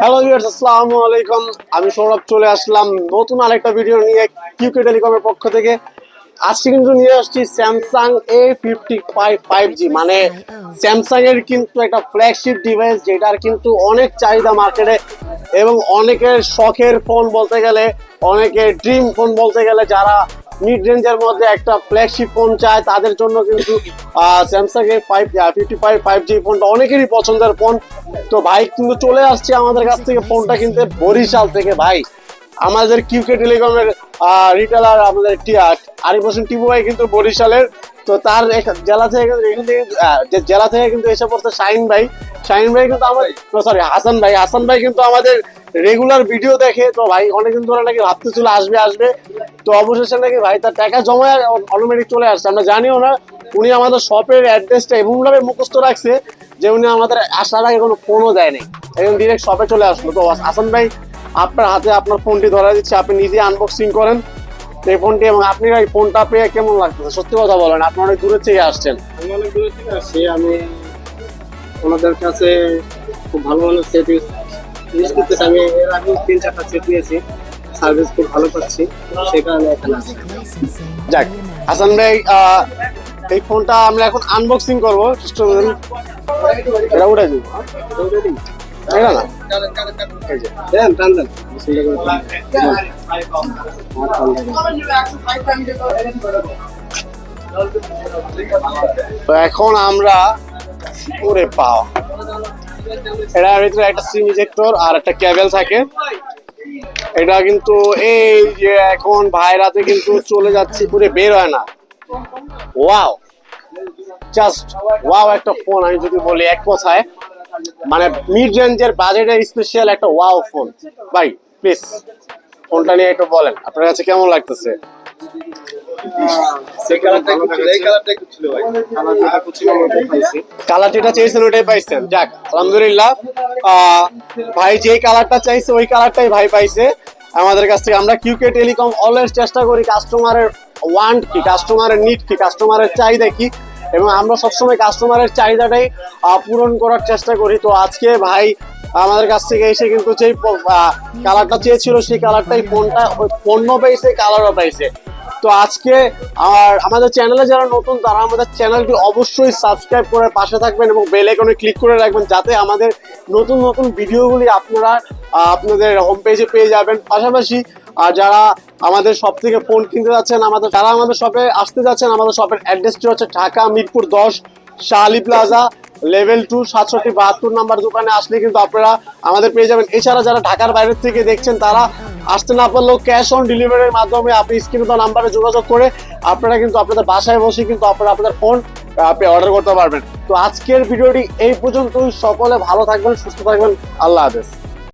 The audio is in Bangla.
হ্যালো ভিউয়ার্স আসসালামু আলাইকুম। আমি সৌরভ, চলে আসলাম নতুন আরেকটা ভিডিও নিয়ে কিউকে টেলিকমের পক্ষ থেকে। আজকে কিন্তু নিয়ে আসছি Samsung A fifty five five G মানে স্যামসাং এর কিন্তু একটা ফ্ল্যাগশিপ ডিভাইস যেটার কিন্তু অনেক চাহিদা মার্কেটে এবং অনেকের শখের ফোন বলতে গেলে, অনেকের ড্রিম ফোন বলতে গেলে যারা মিড রেঞ্জের মধ্যে একটা ফ্ল্যাগশিপ ফোন চায়, তাদের জন্য কিন্তু স্যামসাং এর five fifty five five G ফোনটা অনেকেরই পছন্দের ফোন তো ভাই, কিন্তু চলে আসছে আমাদের কাছ থেকে ফোনটা কিনতে বরিশাল থেকে। ভাই, আমাদের কিউকে টেলিকমের রিটেলার আমাদের আরিফ হোসেন টিপু ভাই কিন্তু বরিশালের। তো তার জেলা থেকে এখান থেকে জেলা থেকে কিন্তু এসে পড়ছে শাহিন ভাই। শাহিন ভাই কিন্তু আমাদের সরি হাসান ভাই। হাসান ভাই কিন্তু আমাদের রেগুলার ভিডিও দেখে। তো ভাই, অনেকদিন ধরে নাকি ভাবতেছিল আসবে আসবে। তো অবশেষে নাকি ভাই তার টাকা জমা অটোমেটিক চলে আসছে। আমরা জানিও না, উনি আমাদের শপের অ্যাড্রেসটা এমনভাবে মুখস্থ রাখছে যে উনি আমাদের আসার আগে কোনো ফোনও দেয়নি। একদম ডিরেক্ট শপে চলে আসলো। তো আসান ভাই, আপনার হাতে আপনার ফোনটি ধরা দিচ্ছে, আপনি নিজে আনবক্সিং করেন। এই ফোনটি এবং আপনি এই ফোনটা পেয়ে কেমন লাগতেছে? সত্যি কথা বলেন, আপনি অনেক দূরের থেকে আসছেন। আমি অনেক দূরে থেকে আসছি। আমি ওনাদের কাছে খুব ভালো ভালো সেট ইউজ করতেছি। আমি এর আগে তিন চারটা সেট নিয়েছি। সার্ভিস খুব ভালো পাচ্ছি সেই কারণে এখানে যাক হাসান ভাই এই ফোনটা আমরা এখন আনবক্সিং করব সিস্টেম এটা উঠে না দেন টান দেন। তো এখন আমরা ওরে পাও এটার ভিতরে একটা সিম ইজেক্টর আর একটা কেবল থাকে। এটা কিন্তু এই যে এখন ভাইরাতে কিন্তু চলে যাচ্ছে পুরে বের হয় না। ওয়াও জাস্ট ওয়াও একটা ফোন আমি যদি বলি এক কথায় মানে মিড রেঞ্জের বাজেটের স্পেশাল একটা ওয়াও ফোন ভাই প্লিজ ফোনটা নিয়ে একটু বলেন, আপনার কাছে কেমন লাগতেছে? কালার যেটা পাইছি। চেয়েছেন ওটাই পাইছেন। যাক আলহামদুলিল্লাহ ভাই যে কালারটা চাইছে ওই কালারটাই ভাই পাইছে। আমাদের কাছ থেকে আমরা কিউকে টেলিকম অলওয়েজ চেষ্টা করি কাস্টমারের ওয়ান্ট কি কাস্টমারের নিড কি কাস্টমারের চাহিদা কি এবং আমরা সবসময় কাস্টমারের চাহিদাটাই পূরণ করার চেষ্টা করি। তো আজকে ভাই আমাদের কাছ থেকে এসে কিন্তু যেই কালারটা চেয়েছিল সেই কালারটাই ফোনটা পণ্য পেয়েছে কালারও পাইছে তো আজকে আর আমাদের চ্যানেলে যারা নতুন, তারা আমাদের চ্যানেলটি অবশ্যই সাবস্ক্রাইব করে পাশে থাকবেন এবং বেল আইকনে ক্লিক করে রাখবেন যাতে আমাদের নতুন নতুন ভিডিওগুলি আপনারা আপনাদের হোম পেজে পেয়ে যাবেন। পাশাপাশি, আর যারা আমাদের শপ থেকে ফোন কিনতে যাচ্ছেন, আমাদের তারা আমাদের শপে আসতে যাচ্ছেন, আমাদের শপের অ্যাড্রেসটি হচ্ছে ঢাকা মিরপুর দশ শাহালি প্লাজা লেভেল টু সাতষট্টি, বাহাত্তর নাম্বার দোকানে আসলে কিন্তু আপনারা আমাদের পেয়ে যাবেন। এছাড়া যারা ঢাকার বাইরে থেকে দেখছেন, তারা আসতে না পারলেও ক্যাশ অন ডেলিভারির মাধ্যমে আপনি স্ক্রিনে তো নাম্বারে যোগাযোগ করে আপনারা কিন্তু আপনাদের বাসায় বসে কিন্তু আপনারা আপনাদের ফোন আপনি অর্ডার করতে পারবেন। তো আজকের ভিডিওটি এই পর্যন্তই। সকলে ভালো থাকবেন, সুস্থ থাকবেন। আল্লাহ হাফেজ।